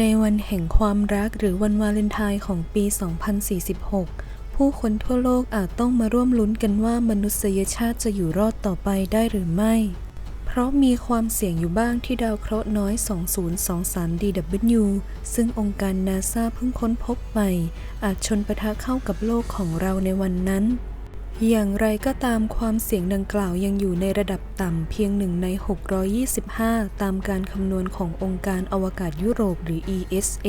ในวันแห่งความรักหรือวันวาเลนไทน์ของปี 2046 ผู้คนทั่วโลกอาจต้องมาร่วมลุ้นกันว่ามนุษยชาติจะอยู่รอดต่อไปได้หรือไม่ เพราะมีความเสี่ยงอยู่บ้างที่ดาวเคราะห์น้อย 2023 DW ซึ่งองค์การนาซาเพิ่งค้นพบใหม่ อาจชนปะทะเข้ากับโลกของเราในวันนั้น อย่างไรก็ตามความเสี่ยงดังกล่าวยังอยู่ในระดับต่ำเพียงหนึ่งใน 625 ตามการคำนวณขององค์การอวกาศยุโรปหรือ ESA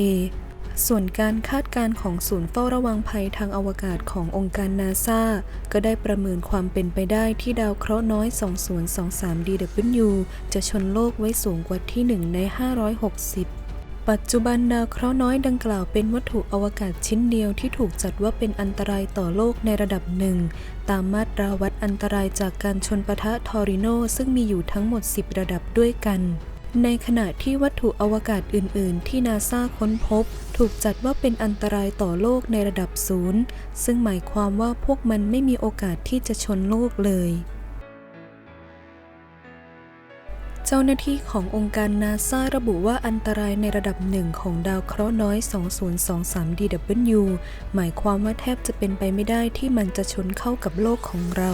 ส่วนการคาดการณ์ของศูนย์เฝ้าระวังภัยทางอวกาศขององค์การนาซาก็ได้ประเมินความเป็นไปได้ที่ดาวเคราะห์น้อย 2023 DW จะชนโลกไว้สูงกว่าที่ 1 ใน 560 ปัจจุบันดาวเคราะห์น้อยดังกล่าวเป็นวัตถุอวกาศชิ้นเดียวที่ถูกจัดว่าเป็นอันตรายต่อโลกในระดับหนึ่ง ตามมาตราวัดอันตรายจากการชนปะทะทอริโนซึ่งมีอยู่ทั้งหมด 10 ระดับด้วยกัน ในขณะที่วัตถุอวกาศอื่น ๆ ที่นาซาค้นพบ ถูกจัดว่าเป็นอันตรายต่อโลกในระดับศูนย์ซึ่งหมายความว่าพวกมันไม่มีโอกาสที่จะชนโลกเลย เจ้าหน้าที่ขององค์การนาซาระบุว่าอันตรายในระดับหนึ่งของดาวเคราะห์น้อย 2023 DW หมายความว่าแทบจะเป็นไปไม่ได้ที่มันจะชนเข้ากับโลกของเรา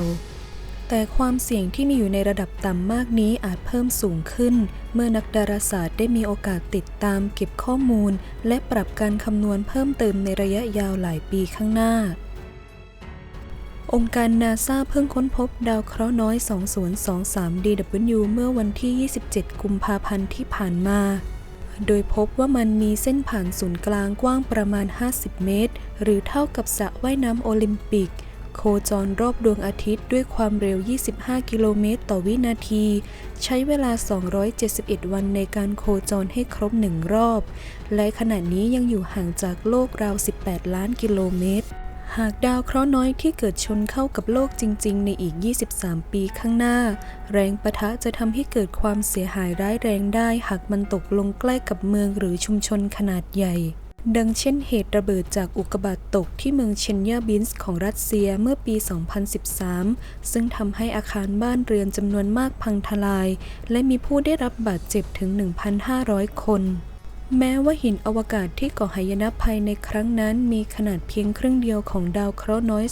แต่ความเสี่ยงที่มีอยู่ในระดับต่ำมากนี้อาจเพิ่มสูงขึ้น เมื่อนักดาราศาสตร์ได้มีโอกาสติดตามเก็บข้อมูล และปรับการคำนวณเพิ่มเติมในระยะยาวหลายปีข้างหน้า องค์การนาซาเพิ่งค้นพบดาวเคราะห์น้อย 2023 DW เมื่อวันที่ 27 กุมภาพันธ์ที่ผ่านมา โดยพบว่ามันมีเส้นผ่านศูนย์กลางกว้างประมาณ 50 เมตร หรือเท่ากับสระว่ายน้ำโอลิมปิก โคจรรอบดวงอาทิตย์ด้วยความเร็ว 25 กิโลเมตรต่อวินาที ใช้เวลา 271 วันในการโคจรให้ครบหนึ่งรอบ และขณะนี้ยังอยู่ห่างจากโลกราว 18 ล้านกิโลเมตร หากดาวเคราะห์น้อยที่เกิดชนเข้ากับโลกจริง ๆ ในอีก 23 ปีข้างหน้า แรงปะทะจะทำให้เกิดความเสียหายร้ายแรงได้ หากมันตกลงใกล้กับเมืองหรือชุมชนขนาดใหญ่ ดังเช่นเหตุระเบิดจากอุกกาบาตตกที่เมืองเชนยาบินส์ของรัสเซียเมื่อปี 2013 ซึ่งทำให้อาคารบ้านเรือนจำนวนมากพังทลาย และมีผู้ได้รับบาดเจ็บถึง 1,500 คน แม้ว่าหินอวกาศที่ก่อหายนะภัยในครั้งนั้นมีขนาดเพียงครึ่งเดียวของดาวเคราะห์น้อย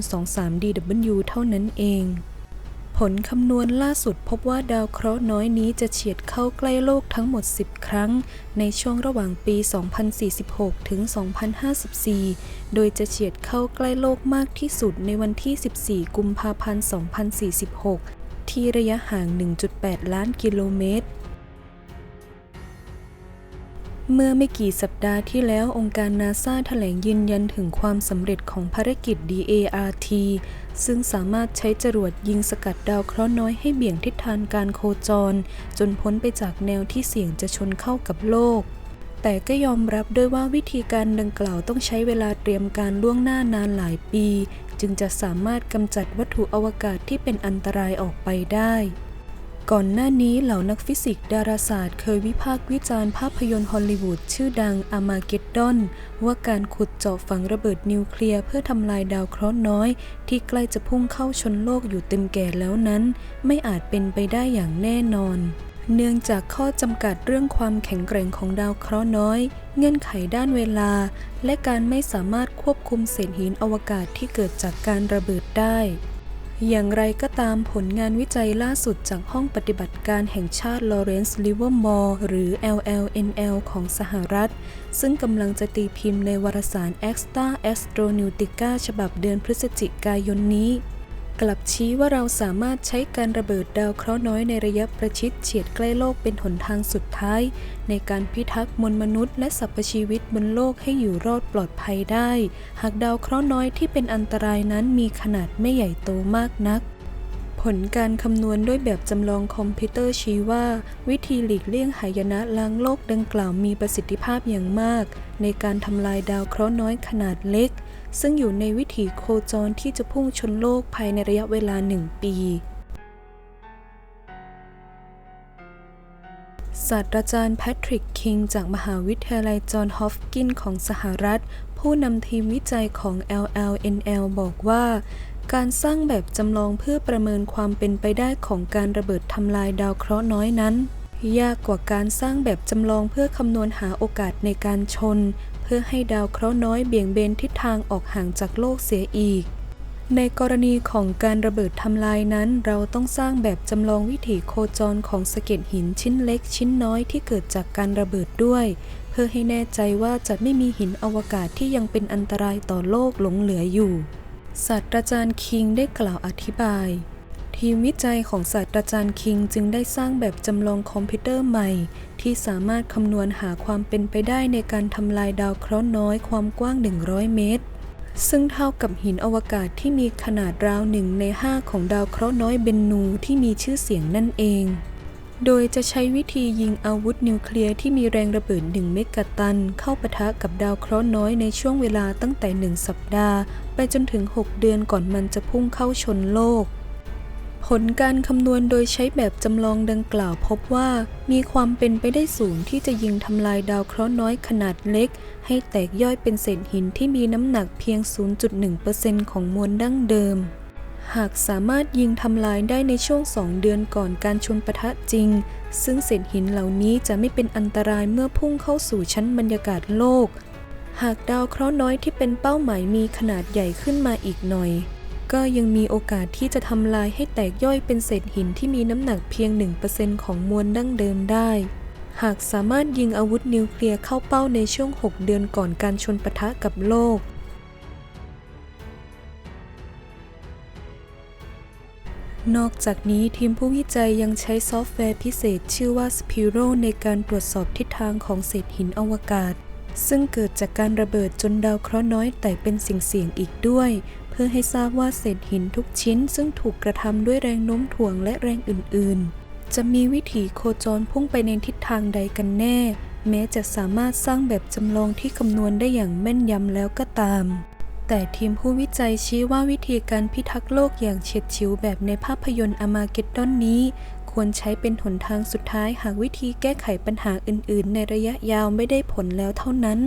2023 DW เท่านั้นเอง ผลคำนวณล่าสุดพบว่าดาวเคราะห์น้อยนี้จะเฉียดเข้าใกล้โลกทั้งหมด 10 ครั้ง ในช่วงระหว่างปี 2046 ถึง 2054 โดยจะเฉียดเข้าใกล้โลกมากที่สุดในวันที่ 14 กุมภาพันธ์ 2046 ที่ระยะห่าง 1.8 ล้านกิโลเมตร เมื่อไม่กี่สัปดาห์ที่แล้วองค์การนาซาแถลงยืนยันถึงความสำเร็จของภารกิจ DART ซึ่งสามารถใช้จรวดยิงสกัดดาวเคราะห์น้อยให้เบี่ยงทิศทางการโคจร จนพ้นไปจากแนวที่เสี่ยงจะชนเข้ากับโลก แต่ก็ยอมรับด้วยว่าวิธีการดังกล่าวต้องใช้เวลาเตรียมการล่วงหน้านานหลายปี จึงจะสามารถกำจัดวัตถุอวกาศที่เป็นอันตรายออกไปได้ ก่อนหน้านี้เหล่านักฟิสิกส์ดาราศาสตร์เคยวิพากษ์วิจารณ์ภาพยนตร์ฮอลลีวูดชื่อดังอามาเกดดอนว่าการขุดเจาะฝังระเบิดนิวเคลียร์เพื่อทำลายดาวเคราะห์น้อย ที่ใกล้จะพุ่งเข้าชนโลกอยู่เต็มแก่แล้วนั้น ไม่อาจเป็นไปได้อย่างแน่นอน เนื่องจากข้อจำกัดเรื่องความแข็งแกร่งของดาวเคราะห์น้อย เงื่อนไขด้านเวลา และการไม่สามารถควบคุมเศษหินอวกาศที่เกิดจากการระเบิดได้ อย่างไรก็ตามผลงานวิจัยล่าสุดจากห้องปฏิบัติการแห่งชาติลอเรนซ์ลิเวอร์มอร์หรือ LLNL ของสหรัฐ ซึ่งกำลังจะตีพิมพ์ในวารสาร Extra Astronautica ฉบับเดือนพฤศจิกายนนี้ กลับชี้ว่าเราสามารถใช้การระเบิดดาวเคราะห์น้อยในระยะประชิดเฉียดใกล้โลกเป็นหนทางสุดท้าย ในการพิทักษ์มวลมนุษย์และสรรพชีวิตบนโลกให้อยู่รอดปลอดภัยได้ หากดาวเคราะห์น้อยที่เป็นอันตรายนั้นมีขนาดไม่ใหญ่โตมากนัก ผลการคำนวณด้วยแบบจำลองคอมพิวเตอร์ชี้ว่า วิธีหลีกเลี่ยงหายนะล้างโลกดังกล่าวมีประสิทธิภาพอย่างมาก ในการทำลายดาวเคราะห์น้อยขนาดเล็ก ซึ่งอยู่ในวิถีโคจรที่จะพุ่งชนโลกภายในระยะเวลาหนึ่งปี ศาสตราจารย์แพทริกคิงจากมหาวิทยาลัยจอห์นฮอฟกินของสหรัฐ ผู้นำทีมวิจัยของ LLNL บอกว่าการสร้างแบบจำลองเพื่อประเมินความเป็นไปได้ของการระเบิดทำลายดาวเคราะห์น้อยนั้น ยากกว่าการสร้างแบบจำลองเพื่อคำนวณหาโอกาสในการชน เพื่อให้ดาวเคราะห์น้อยเบี่ยงเบนทิศทางออกห่างจากโลกเสียอีก ในกรณีของการระเบิดทำลายนั้น เราต้องสร้างแบบจำลองวิถีโคจรของสะเก็ดหินชิ้นเล็กชิ้นน้อยที่เกิดจากการระเบิดด้วย เพื่อให้แน่ใจว่าจะไม่มีหินอวกาศที่ยังเป็นอันตรายต่อโลกหลงเหลืออยู่ศาสตราจารย์คิงได้กล่าวอธิบาย ทีมวิจัยของศาสตราจารย์คิงจึงได้สร้างแบบจำลองคอมพิวเตอร์ใหม่ ที่สามารถคำนวณหาความเป็นไปได้ในการทำลายดาวเคราะห์น้อยความกว้าง 100 เมตร ซึ่งเท่ากับหินอวกาศที่มีขนาดราวหนึ่งใน5ของดาวเคราะห์น้อยเบนนูที่มีชื่อเสียงนั่นเอง โดยจะใช้วิธียิงอาวุธนิวเคลียร์ที่มีแรงระเบิด1เมกะตัน เข้าปะทะกับดาวเคราะห์น้อยในช่วงเวลาตั้งแต่ 1 สัปดาห์ ไปจนถึง 6 เดือนก่อนมันจะพุ่งเข้าชนโลก ผลการคำนวณโดยใช้แบบจำลองดังกล่าวพบว่า มีความเป็นไปได้สูงที่จะยิงทำลายดาวเคราะห์น้อยขนาดเล็ก ให้แตกย่อยเป็นเศษหินที่มีน้ำหนักเพียง 0.1%ของมวลดั้งเดิม หากสามารถยิงทำลายได้ในช่วง 2 เดือนก่อนการชนปะทะจริง ซึ่งเศษหินเหล่านี้จะไม่เป็นอันตรายเมื่อพุ่งเข้าสู่ชั้นบรรยากาศโลก หากดาวเคราะห์น้อยที่เป็นเป้าหมายมีขนาดใหญ่ขึ้นมาอีกหน่อย ก็ยังมีโอกาสที่จะทำลายให้แตกย่อยเป็นเศษหินที่มีน้ำหนักเพียง 1%ของมวลดั้งเดิมได้ หากสามารถยิงอาวุธนิวเคลียร์เข้าเป้าในช่วง 6 เดือนก่อนการชนปะทะกับโลก นอกจากนี้ทีมผู้วิจัยยังใช้ซอฟต์แวร์พิเศษชื่อว่า Spiro ในการตรวจสอบทิศทางของเศษหินอวกาศซึ่งเกิดจากการระเบิดจนดาวเคราะห์น้อยแต่เป็นสิ่งเสี่ยงอีกด้วย พื่อให้ทราบว่าเศษหินทุกชิ้นซึ่งถูกกระทำด้วยแรงโน้มถ่วงและแรงอื่น ๆ จะมีวิถีโคจรพุ่งไปในทิศทางใดกันแน่ แม้จะสามารถสร้างแบบจำลองที่คำนวณได้อย่างแม่นยำแล้วก็ตาม แต่ทีมผู้วิจัยชี้ว่าวิธีการพิทักษ์โลกอย่างเฉียดฉิวแบบในภาพยนตร์อมาเกดดอนนี้ ควรใช้เป็นหนทางสุดท้ายหากวิธีแก้ไขปัญหาอื่น ๆ ในระยะยาวไม่ได้ผลแล้วเท่านั้น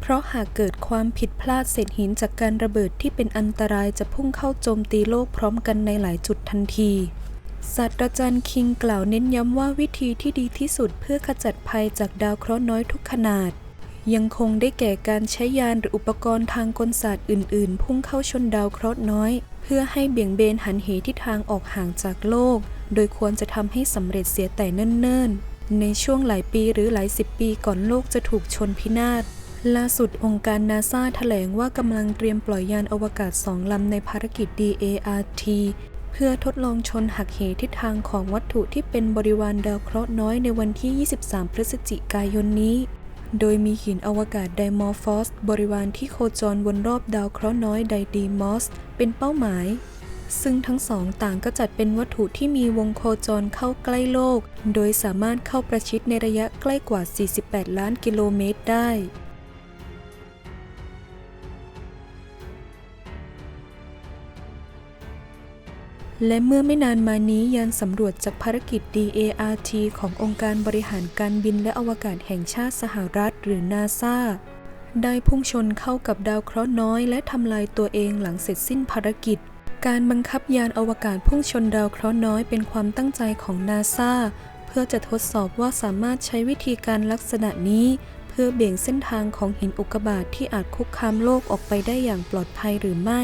เพราะหากเกิดความผิดพลาดเศษหินจากการระเบิดที่เป็นอันตรายจะพุ่งเข้าโจมตีโลกพร้อมกันในหลายจุดทันทีศาสตราจารย์คิงกล่าวเน้นย้ำว่าวิธีที่ดีที่สุดเพื่อขจัดภัยจากดาวเคราะห์น้อยทุกขนาด ยังคงได้แก่การใช้ยานหรืออุปกรณ์ทางกลศาสตร์อื่น ๆ พุ่งเข้าชนดาวเคราะห์น้อย เพื่อให้เบี่ยงเบนหันเหทิศทางออกห่างจากโลก โดยควรจะทำให้สำเร็จเสียแต่เนิ่น ๆ ในช่วงหลายปีหรือหลายสิบปีก่อนโลกจะถูกชนพินาศ ล่าสุดองค์การนาซาแถลงว่ากำลังเตรียมปล่อยยานอวกาศสองลำในภารกิจ DART เพื่อทดลองชนหักเหทิศทางของวัตถุที่เป็นบริวารดาวเคราะห์น้อยในวันที่ 23 พฤศจิกายนนี้ โดยมีหินอวกาศไดมอร์ฟอส บริวารที่โคจรวนรอบดาวเคราะห์น้อยไดดีมอส เป็นเป้าหมาย ซึ่งทั้งสองต่างก็จัดเป็นวัตถุที่มีวงโคจรเข้าใกล้โลก โดยสามารถเข้าประชิดในระยะใกล้กว่า 48 ล้านกิโลเมตรได้ และเมื่อไม่นานมานี้ยานสำรวจจากภารกิจ DART ขององค์การบริหารการบินและอวกาศแห่งชาติสหรัฐหรือนาซาได้พุ่งชนเข้ากับดาวเคราะห์น้อย และทำลายตัวเองหลังเสร็จสิ้นภารกิจ การบังคับยานอวกาศพุ่งชนดาวเคราะห์น้อยเป็นความตั้งใจของนาซาเพื่อจะทดสอบว่าสามารถใช้วิธีการลักษณะนี้ เพื่อเบี่ยงเส้นทางของหินอุกกาบาตทที่อาจคุกคามโลกออกไปได้อย่างปลอดภัยหรือไม่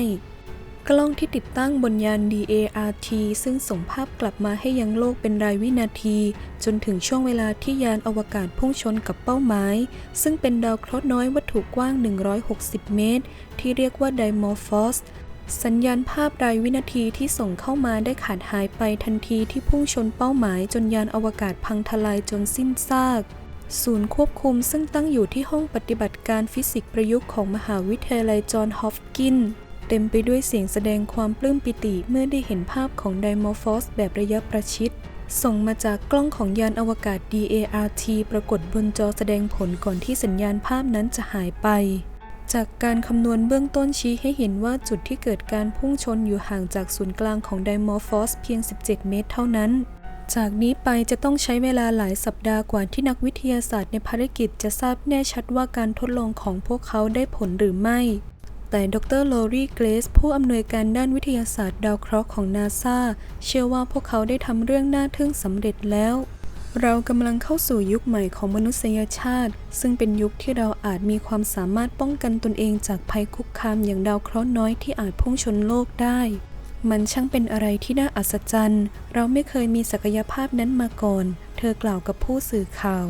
กล้องที่ติดตั้งบนยาน DART ซึ่งส่งภาพกลับมาให้ยังโลกเป็นรายวินาที จนถึงช่วงเวลาที่ยานอวกาศพุ่งชนกับเป้าหมาย ซึ่งเป็นดาวเคราะห์น้อยวัตถุกว้าง 160 เมตร ที่เรียกว่าไดมอร์ฟอสสัญญาณภาพรายวินาทีที่ส่งเข้ามาได้ขาดหายไปทันทีที่พุ่งชนเป้าหมายจนยานอวกาศพังทลายจนสิ้นซากศูนย์ควบคุมซึ่งตั้งอยู่ที่ห้องปฏิบัติการฟิสิกส์ประยุกต์ของมหาวิทยาลัยจอห์นฮอปกินส์ ต็มไปด้วยเสียงแสดงความปลื้มปิติเมื่อได้เห็นภาพของไดมอร์ฟอสแบบระยะประชิด ส่งมาจากกล้องของยานอวกาศ DART ปรากฏบนจอแสดงผลก่อนที่สัญญาณภาพนั้นจะหายไป จากการคำนวณเบื้องต้นชี้ให้เห็นว่าจุดที่เกิดการพุ่งชนอยู่ห่างจากศูนย์กลางของไดมอร์ฟอสเพียง 17 เมตรเท่านั้นจากนี้ไปจะต้องใช้เวลาหลายสัปดาห์กว่าที่นักวิทยาศาสตร์ในภารกิจจะทราบแน่ชัดว่าการทดลองของพวกเขาได้ผลหรือไม่ แต่ดรลอรีเกรสผู้อำนวยการด้านวิทยาศาสตร์ดาวเคราะห์ของนาซาเชื่อว่าพวกเขาได้ทำเรื่องน่าทึ่งสำเร็จแล้ว เรากำลังเข้าสู่ยุคใหม่ของมนุษยชาติ ซึ่งเป็นยุคที่เราอาจมีความสามารถป้องกันตนเองจากภัยคุกคามอย่างดาวเคราะห์น้อยที่อาจพุ่งชนโลกได้ มันช่างเป็นอะไรที่น่าอัศจรรย์ เราไม่เคยมีศักยภาพนั้นมาก่อน เธอกล่าวกับผู้สื่อข่าว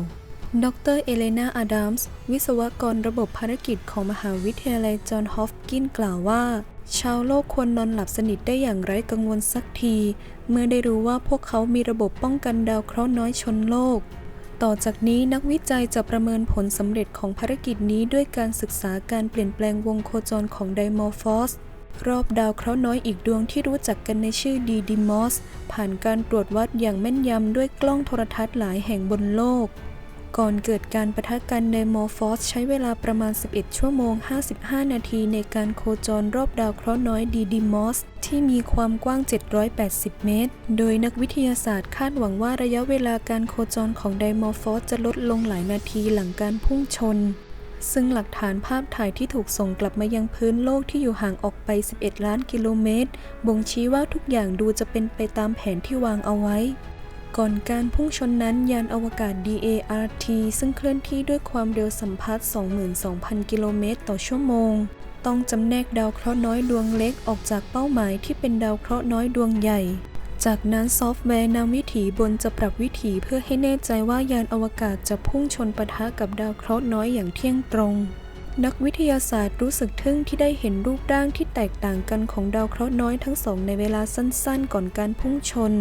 ดรเอเลนาอาดัมส์ วิศวกรระบบภารกิจของมหาวิทยาลัยจอห์นฮอฟกินกล่าวว่า ชาวโลกควรนอนหลับสนิทได้อย่างไร้กังวลสักที เมื่อได้รู้ว่าพวกเขามีระบบป้องกันดาวเคราะห์น้อยชนโลก ต่อจากนี้นักวิจัยจะประเมินผลสำเร็จของภารกิจนี้ด้วยการศึกษาการเปลี่ยนแปลงวงโคจรของไดมอร์ฟอสรอบดาวเคราะห์น้อยอีกดวงที่รู้จักกันในชื่อดีดิมอสผ่านการตรวจวัดอย่างแม่นยำด้วยกล้องโทรทัศน์หลายแห่งบนโลก ก่อนเกิดการประทะกันไดมอร์ฟอสใช้เวลาประมาณ 11 ชั่วโมง 55 นาทีในการโคจรรอบดาวเคราะห์น้อยดีดิมอสที่มีความกว้าง 780 เมตร โดยนักวิทยาศาสตร์คาดหวังว่าระยะเวลาการโคจรของไดมอร์ฟอสจะลดลงหลายนาทีหลังการพุ่งชน ซึ่งหลักฐานภาพถ่ายที่ถูกส่งกลับมายังพื้นโลกที่อยู่ห่างออกไป 11 ล้านกิโลเมตร บ่งชี้ว่าทุกอย่างดูจะเป็นไปตามแผนที่วางเอาไว้ ก่อนการพุ่งชนนั้นยานอวกาศ DART ซึ่งเคลื่อนที่ด้วยความเร็วสัมพัทธ์ 22,000 กิโลเมตรต่อชั่วโมง ต้องจำแนกดาวเคราะห์น้อยดวงเล็กออกจากเป้าหมายที่เป็นดาวเคราะห์น้อยดวงใหญ่ จากนั้นซอฟต์แวร์นำวิถีบนจะปรับวิถีเพื่อให้แน่ใจว่ายานอวกาศจะพุ่งชนปะทะกับดาวเคราะห์น้อยอย่างเที่ยงตรงนักวิทยาศาสตร์รู้สึกทึ่งที่ได้เห็นรูปร่างที่แตกต่างกันของดาวเคราะห์น้อยทั้งสองในเวลาสั้นๆ ก่อนการพุ่งชน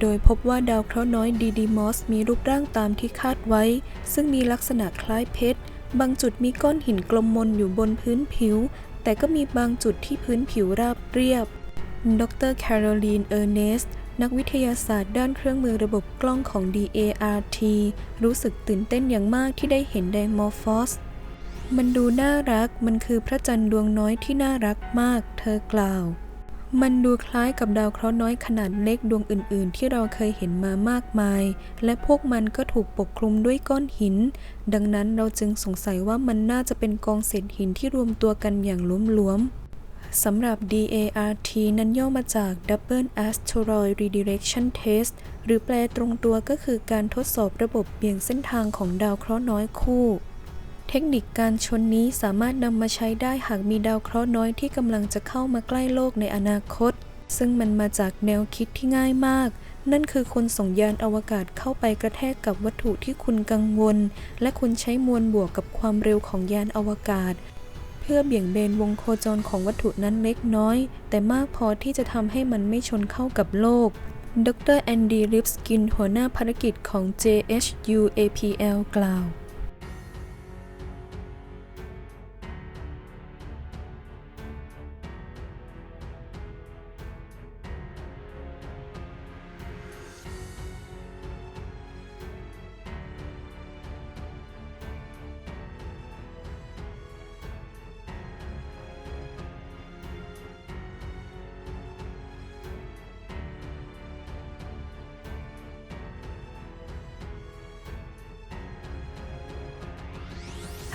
โดยพบว่าดาวเคราะห์น้อยดีดีมอสมีรูปร่างตามที่คาดไว้ ซึ่งมีลักษณะคล้ายเพชร บางจุดมีก้อนหินกลมมนอยู่บนพื้นผิว แต่ก็มีบางจุดที่พื้นผิวราบเรียบ ดรแคโรลีน เออร์เนส นักวิทยาศาสตร์ด้านเครื่องมือระบบกล้องของ DART รู้สึกตื่นเต้นอย่างมากที่ได้เห็นไดมอร์ฟอส มันดูน่ารัก มันคือพระจันทร์ดวงน้อยที่น่ารักมาก เธอกล่าว มันดูคล้ายกับดาวเคราะห์น้อยขนาดเล็กดวงอื่น ๆ ที่เราเคยเห็นมามากมาย และพวกมันก็ถูกปกคลุมด้วยก้อนหิน ดังนั้นเราจึงสงสัยว่ามันน่าจะเป็นกองเศษหินที่รวมตัวกันอย่างหลวมๆสำหรับ DART นั้นย่อมาจาก Double Asteroid Redirection Test หรือแปลตรงตัวก็คือการทดสอบระบบเบี่ยงเส้นทางของดาวเคราะห์น้อยคู่ เทคนิคการชนนี้สามารถนำมาใช้ได้หากมีดาวเคราะห์น้อยที่กำลังจะเข้ามาใกล้โลกในอนาคต ซึ่งมันมาจากแนวคิดที่ง่ายมาก นั่นคือคุณส่งยานอวกาศเข้าไปกระแทกกับวัตถุที่คุณกังวล และคุณใช้มวลบวกกับความเร็วของยานอวกาศ เพื่อเบี่ยงเบนวงโคจรของวัตถุนั้นเล็กน้อย แต่มากพอที่จะทำให้มันไม่ชนเข้ากับโลกดรแอนดี้ลิปสกินหัวหน้าภารกิจของ JHU APL กล่าว